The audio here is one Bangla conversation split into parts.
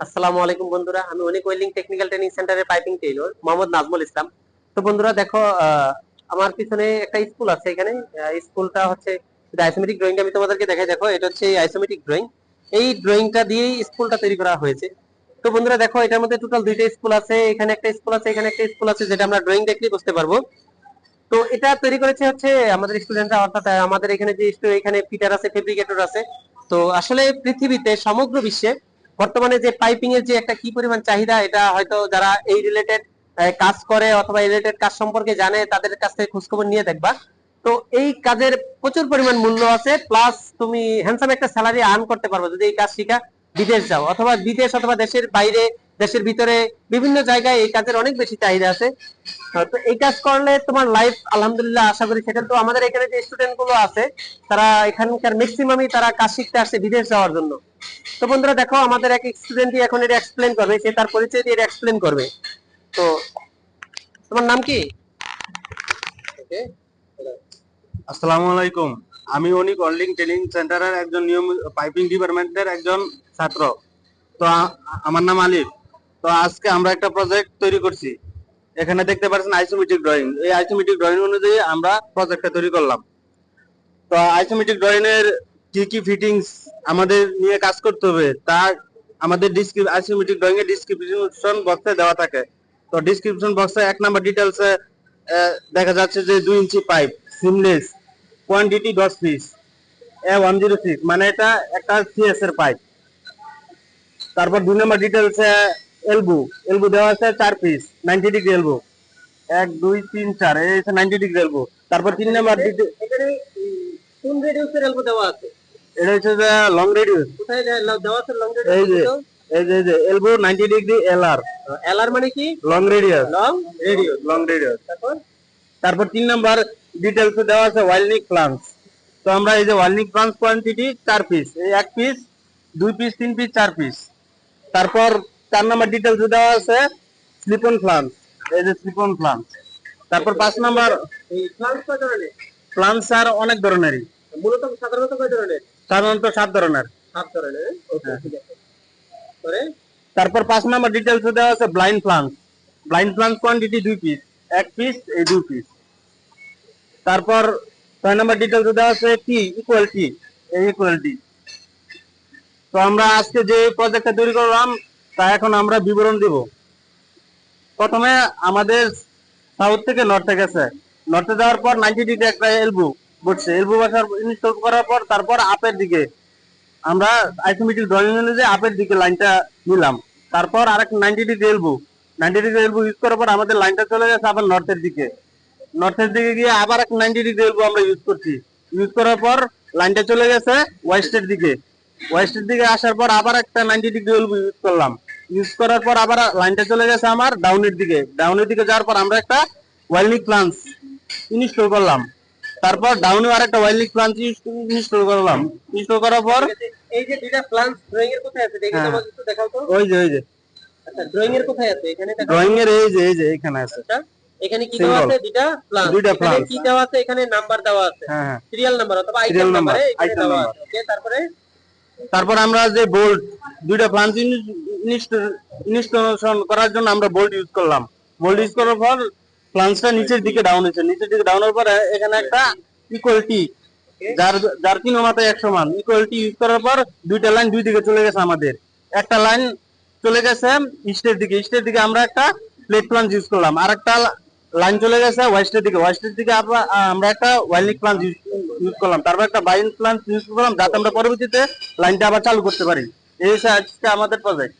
আসসালামু আলাইকুম বন্ধুরা, আমি অনেক ওয়েল্ডিং টেকনিক্যাল ট্রেনিং সেন্টারের পাইপিং টেইলর মোহাম্মদ নাজমুল ইসলাম। তো বন্ধুরা, দেখো আমার পিছনে একটা স্কুল আছে এখানে। স্কুলটা হচ্ছে আইসোমেটিক আমি তোমাদেরকে দেখাই। দেখো, এটা হচ্ছে আইসোমেটিক ড্রয়িং এই ড্রয়িংটা দিয়েই স্কুলটা তৈরি করা হয়েছে। তো বন্ধুরা, দেখো, এটার মধ্যে টোটাল দুইটা স্কুল আছে। এখানে একটা স্কুল আছে, এখানে একটা স্কুল আছে, যেটা আমরা ড্রয়িং দেখলেই বুঝতে পারব। তো এটা তৈরি করেছে হচ্ছে আমাদের স্টুডেন্টরা অর্থাৎ আমাদের এখানে যে এখানে ফিটার আছে ফেব্রিকেটর আছে। তো আসলে পৃথিবীতে সমগ্র বিশ্বে বর্তমানে যে পাইপিং এর যে একটা কি পরিমাণ চাহিদা, এটা হয়তো যারা এই রিলেটেড কাজ করে অথবা রিলেটেড কাজ সম্পর্কে জানে, তাদের কাছ থেকে খোঁজখবর নিয়ে দেখবা। তো এই কাজের প্রচুর পরিমাণ মূল্য আছে প্লাস তুমি হ্যান্ডসাম একটা স্যালারি আর্ন করতে পারবে। যদি এই কাজ শিখা, বিদেশ যাও, অথবা বিদেশ অথবা দেশের বাইরে দেশের ভিতরে বিভিন্ন জায়গায় এই কাজের অনেক বেশি চাহিদা আছে। তো এই কাজ করলে তোমার লাইফ আলহামদুলিল্লাহ, আশা করি সেটা তো আমাদের এখানে যে স্টুডেন্টগুলো আছে, তারা এখানকার ম্যাক্সিমামই তারা কাজ শিখতে আসছে বিদেশ যাওয়ার জন্য। তো বন্ধুরা, দেখো, আমাদের এক স্টুডেন্টই এখন এটা এক্সপ্লেন করবে, সে তার পরিচয় দিয়ে এক্সপ্লেন করবে। তো তোমার নাম কি. আসসালামু আলাইকুম। আমি অনিক অনলিং ট্রেনিং সেন্টারের একজন নিয়ম পাইপিং ডিপার্টমেন্টের একজন ছাত্র। তো আমার নাম আলিফ। তো আজকে আমরা একটা প্রজেক্ট তৈরি করছি। এখানে দেখতে পাচ্ছেন আইসোমেট্রিক ড্রয়িং এই আইসোমেট্রিক ড্রয়িং অনুযায়ী আমরা প্রজেক্টটা তৈরি করলাম। তো আইসোমেট্রিক ড্রয়িং এর কি কি ফিটিংস আমাদের নিয়ে কাজ করতে হবে, তা আমাদের আইসোমেট্রিক ড্রয়িং এর ডিসক্রিপশন বক্সে দেওয়া থাকে। তো ডিসক্রিপশন বক্সে এক নাম্বার ডিটেলসে দেখা যাচ্ছে যে দুই ইঞ্চি পাইপ সিমলেস কোয়ান্টিটি দশ piece A one zero six মানে এটা একটা সিএস এর পাইপ তারপর দুই নম্বর ডিটেলস এলবু এলবু দেওয়া আছে চার পিস নাইনটি ডিগ্রি এলবু। এক দুই তিন চার এই নাইনটি ডিগ্রি এলবু। তারপর তিন নম্বর উম, কোন রেডিউসের এলবো দেওয়া আছে? এটা হচ্ছে যে লং রেডিউস কোথায় দেওয়া আছে লং এই যে রেডিউস এই যে এই যে elbow ninety degree L R LR মানে কি? Long radius long radius long radius তারপর? তারপর তিন নাম্বার ডিটেলস দেওয়া আছে ওয়াইলনিক প্লান্স তো আমরা এই যে ওয়াইলনিক প্লান্স কোয়ান্টিটি চার পিস এই এক পিস দুই পিস তিন পিস চার পিস তারপর চার নাম্বার ডিটেলস দেওয়া আছে স্লিপন প্লান্স এই যে স্লিপন প্লান্স তারপর পাঁচ নাম্বার এই প্লান্ট কয় ধরনের প্লান্স আর অনেক ধরনেরই। মূলত সাধারণত কয় ধরনের? সাধারণত সাত ধরনের। সাত ধরনের আছে। পরে? তারপর পাঁচ নাম্বার ডিটেলস দেওয়া আছে blind flange blind flange quantity দুই পিস এক পিস এই দুই পিস তারপর ছয় নাম্বার ডিটেলস দেওয়া আছে টি ইকুয়াল টি এই ইকুয়াল টি তো আমরা আজকে যে প্রজেক্টটা তৈরি করলাম তা এখন আমরা বিবরণ দিব। প্রথমে আমাদের সাউথ থেকে নর্থে গেছে। নর্থে যাওয়ার পর নাইনটি ডিগ্রি একটা এলবু বসছে। এলবু বসার ইনস্টল করার পর তারপর আপের দিকে আমরা আইসোমেট্রিক ড্রয়িং অনুযায়ী আপের দিকে লাইনটা নিলাম। তারপর আরেক ninety degree elbow ninety degree elbow use করার পর আমাদের লাইনটা চলে গেছে আবার নর্থের দিকে। নর্থের দিকে গিয়ে আবার এক নাইনটি ডিগ্রি এলবো আমরা ইউজ করছি। ইউজ করার পর লাইনটা চলে গেছে ওয়েস্টের দিকে। ওয়েস্টের দিকে আসার পর আবার একটা নাইনটি ডিগ্রি এলবো ইউজ করলাম। ইউজ করার পর আবার লাইনটা চলে গেছে আমার ডাউনের দিকে। ডাউনের দিকে যাওয়ার পর আমরা একটা ওয়েলনিক প্লান্স ইনস্টল করলাম। তারপর ডাউনে আর একটা ওয়েলনিক প্লান্স ইনস্টল করলাম। ইনস্টল করার পর এই যে দুইটা প্লান্ট ড্রয়িং এর কোথায় আছে? দেখি হ্যাঁ। তোমাকে একটু দেখাও তো। ওই যে ওই যে। আচ্ছা ড্রয়িং এর কোথায় আছে? এখানে ড্রয়িং এর এই যে এই যে এখানে আছে। আচ্ছা এখানে কি দেওয়া আছে? দুইটা প্লান্ট দুইটা plants। কি দেওয়া আছে? এখানে নাম্বার দেওয়া আছে। হ্যাঁ হ্যাঁ। সিরিয়াল নাম্বার অথবা আইটেম নাম্বার এখানে দেওয়া আছে। ওকে তারপরে তারপর আমরা যে বোল্ট দুইটা প্লান্ট ইনস্টলেশন করার জন্য আমরা বোল্ট ইউজ করলাম। বোল্ট ইউজ করার পর প্লান্টসটা নিচের দিকে ডাউন হয়েছে। নিচের দিকে ডাউনের পরে এখানে একটা ইকুয়ালিটি যার যার তিন মাথায় একশো মান। ইকুয়ালিটি ইউজ করার পর দুইটা লাইন দুই দিকে চলে গেছে আমাদের। একটা লাইন চলে গেছে ইস্টের দিকে। ইস্টের দিকে আমরা একটা প্লেট প্লান্ট ইউজ করলাম। আর একটা লাইন চলে গেছে ওয়েস্টের দিকে। ওয়েস্টের দিকে আমরা একটা ওয়াইল্ডিক প্লান্ট ইউজ করলাম। তারপর একটা বাইন ইউজ করলাম, যাতে আমরা পরবর্তীতে লাইনটা আবার চালু করতে পারি। এই হচ্ছে আজকে আমাদের প্রজেক্ট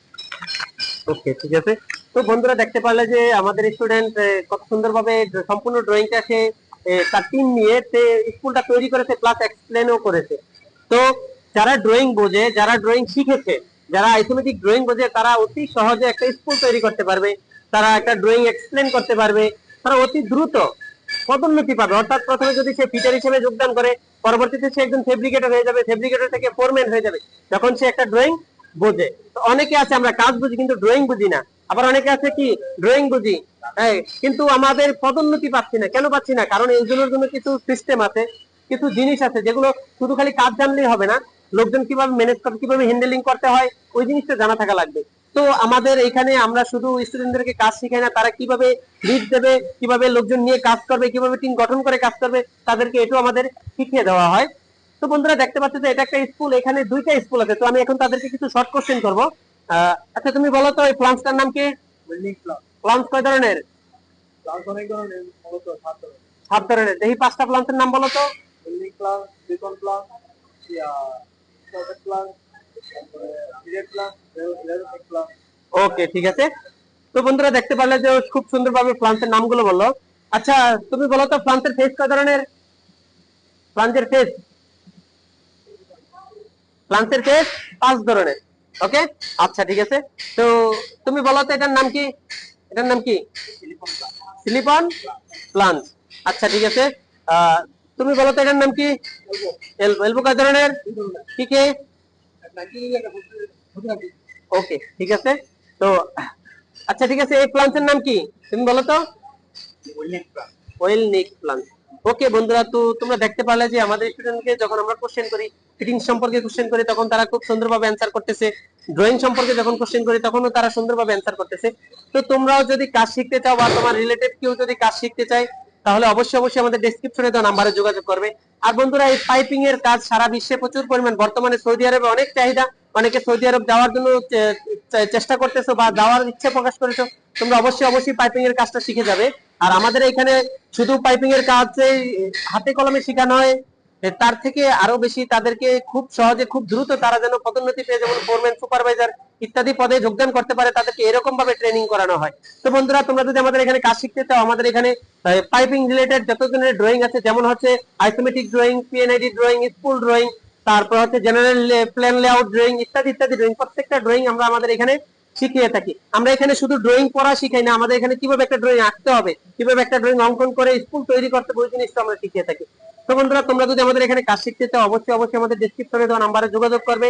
ওকে ঠিক আছে। তো বন্ধুরা, দেখতে পারলে যে আমাদের স্টুডেন্ট কত সুন্দরভাবে সম্পূর্ণ ড্রয়িংটা সে তার টিম নিয়ে সে স্কুলটা তৈরি করেছে প্লাস এক্সপ্লেনও করেছে। তো যারা ড্রয়িং বোঝে, যারা ড্রয়িং শিখেছে, যারা আইসোমেটিক ড্রয়িং বোঝে, তারা অতি সহজে একটা স্কুল তৈরি করতে পারবে, তারা একটা ড্রয়িং এক্সপ্লেন করতে পারবে, তারা অতি দ্রুত পদোন্নতি পাবে। অর্থাৎ প্রথমে যদি সে ফিটার হিসেবে যোগদান করে, পরবর্তীতে সে একজন ফেব্রিকেটর হয়ে যাবে ফেব্রিকেটর থেকে ফোরম্যান হয়ে যাবে। যখন সে একটা ড্রয়িং বোঝে। অনেকে আছে, আমরা কাজ বুঝি কিন্তু ড্রয়িং বুঝি না। আবার অনেকে আছে কি ড্রয়িং বুঝি। হ্যাঁ কিন্তু আমাদের পদোন্নতি পাচ্ছি না। কেন পাচ্ছি না? কারণ এইগুলোর জন্য কিছু সিস্টেম আছে, কিছু জিনিস আছে, যেগুলো শুধু খালি কাজ জানলেই হবে না। লোকজন কীভাবে ম্যানেজ করতে কীভাবে হ্যান্ডেলিং করতে হয়, ওই জিনিসটা জানা থাকা লাগবে। তো আমাদের এখানে আমরা শুধু স্টুডেন্টদেরকে কাজ শিখাই না তারা কীভাবে লিড দেবে কীভাবে লোকজন নিয়ে কাজ করবে কীভাবে টিম গঠন করে কাজ করবে তাদেরকে এটাও আমাদের শিখিয়ে দেওয়া হয়। তো বন্ধুরা দেখতে পাচ্ছ যে এটা একটা স্কুল এখানে দুইটা স্কুল আছে তো আমি এখন তাদেরকে কিছু শর্ট কোশ্চেন করব। আচ্ছা তুমি বলো তো এই প্লান্টসটার নাম কি? প্লান্টস কয় ধরনের? সাত ধরনের। দেখি পাঁচটা প্লান্টের নাম বলো তো। বিল্ডিং প্লান বেকন প্লান ওকে ঠিক আছে। তো বন্ধুরা, দেখতে পারলে যে খুব সুন্দরভাবে প্লান্টের নামগুলো বলল। আচ্ছা তুমি বলো তো প্লান্টের ফেস কয় ধরনের? প্লান্টের ফেস প্লান্টের ফেস পাঁচ ধরনের ওকে আচ্ছা ঠিক আছে। তো তুমি বলো তো, এটার নাম কি? এটার নাম কি? সিলিকন প্লান্ট আচ্ছা ঠিক আছে। তুমি বলো তো, এটার নাম কি? এলবো এলবো কয় ধরনের? কি কি? ওকে, ঠিক আছে? তো আচ্ছা ঠিক আছে, এই প্লান্টের নাম কি? তুমি বলো তো? ওয়েল প্লান্ট ওকে, বন্ধুরা, তো তোমরা দেখতে পারলে যে আমাদের স্টুডেন্টকে যখন আমরা কোশ্চেন করি ফিটিং সম্পর্কে কোশ্চেন করি, তখন তারা খুব সুন্দরভাবে অ্যান্সার করতেছে। ড্রয়িং সম্পর্কে যখন কোশ্চেন করি, তখনও তারা সুন্দরভাবে অ্যান্সার করতেছে। তো তোমরাও যদি কাজ শিখতে চাও বা তোমার রিলেটেড কেউ যদি কাজ শিখতে চায় তাহলে অবশ্যই অবশ্যই আমাদের ডেসক্রিপশনে দেওয়া নাম্বারে যোগাযোগ করবে। আর বন্ধুরা, এই পাইপিং এর কাজ সারা বিশ্বে প্রচুর পরিমাণ। বর্তমানে সৌদি আরবে অনেক চাহিদা, অনেকে সৌদি আরব যাওয়ার জন্য চেষ্টা করতেছো বা যাওয়ার ইচ্ছে প্রকাশ করেছ, তোমরা অবশ্যই অবশ্যই পাইপিং এর কাজটা শিখে যাবে। আর আমাদের এখানে শুধু পাইপিং এর কাজ হাতে কলমে শেখানো হয় তার থেকে আরও বেশি তাদেরকে খুব সহজে, খুব দ্রুত তারা যেন পদোন্নতি পেয়ে যেমন ফোরম্যান সুপারভাইজার ইত্যাদি পদে যোগদান করতে পারে, তাদেরকে এরকম ভাবে ট্রেনিং করানো হয়। তো বন্ধুরা, তোমরা যদি আমাদের এখানে কাজ শিখতে চাও, আমাদের এখানে পাইপিং রিলেটেড যত ধরনের ড্রয়িং আছে, যেমন হচ্ছে isometric drawing PNID drawing school drawing তারপর হচ্ছে জেনারেল প্ল্যান লেআউট ড্রয়িং ইত্যাদি ইত্যাদি ড্রয়িং প্রত্যেকটা ড্রয়িং আমরা আমাদের এখানে শিখিয়ে থাকি। আমরা এখানে শুধু ড্রয়িং পড়া শিখাই না, আমাদের এখানে কীভাবে একটা ড্রয়িং আঁকতে হবে, কীভাবে একটা ড্রয়িং অঙ্কন করে স্কুল তৈরি করতে হবে, ওই জিনিসটা আমরা শিখিয়ে থাকি। তো বন্ধুরা, তোমরা যদি আমাদের এখানে কাজ শিখতে চাও, অবশ্যই অবশ্যই আমাদের ডেসক্রিপশনে দেওয়া নাম্বারে যোগাযোগ করবে।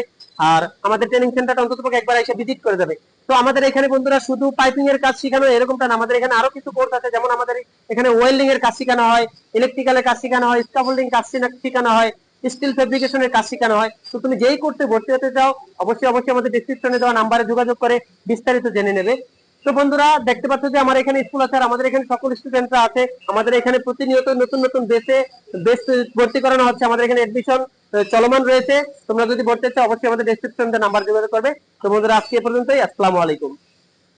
আর আমাদের ট্রেনিং সেন্টারটা অন্তত একবার এসে ভিজিট করে যাবে তো আমাদের এখানে বন্ধুরা, শুধু পাইপিং এর কাজ শেখানো এরকমটা না, আমাদের এখানে আরও কিছু কোর্স আছে। যেমন আমাদের এখানে ওয়েল্ডিং এর কাজ শেখানো হয় ইলেকট্রিক্যালের কাজ শেখানো হয় স্কাফোল্ডিং কাজ শেখানো হয় স্টিল ফেব্রিকেশনের কাজ শেখানো হয়। তো তুমি যেই করতে ভর্তি হতে চাও, অবশ্যই অবশ্যই আমাদের ডিসক্রিপশনে দেওয়া নাম্বারে যোগাযোগ করে বিস্তারিত জেনে নেবে। তো বন্ধুরা, দেখতে পাচ্ছ যে আমার এখানে স্কুল আছে আর আমাদের এখানে সকল স্টুডেন্টরা আছে। আমাদের এখানে প্রতিনিয়ত নতুন নতুন বেসে বেস ভর্তি করানো হচ্ছে। আমাদের এখানে এডমিশন চলমান রয়েছে। তোমরা যদি ভর্তি চাও অবশ্যই আমাদের ডিসক্রিপশনে নাম্বার যোগাযোগ করবে। তো বন্ধুরা, আজকে পর্যন্তই। আসসালামু আলাইকুম।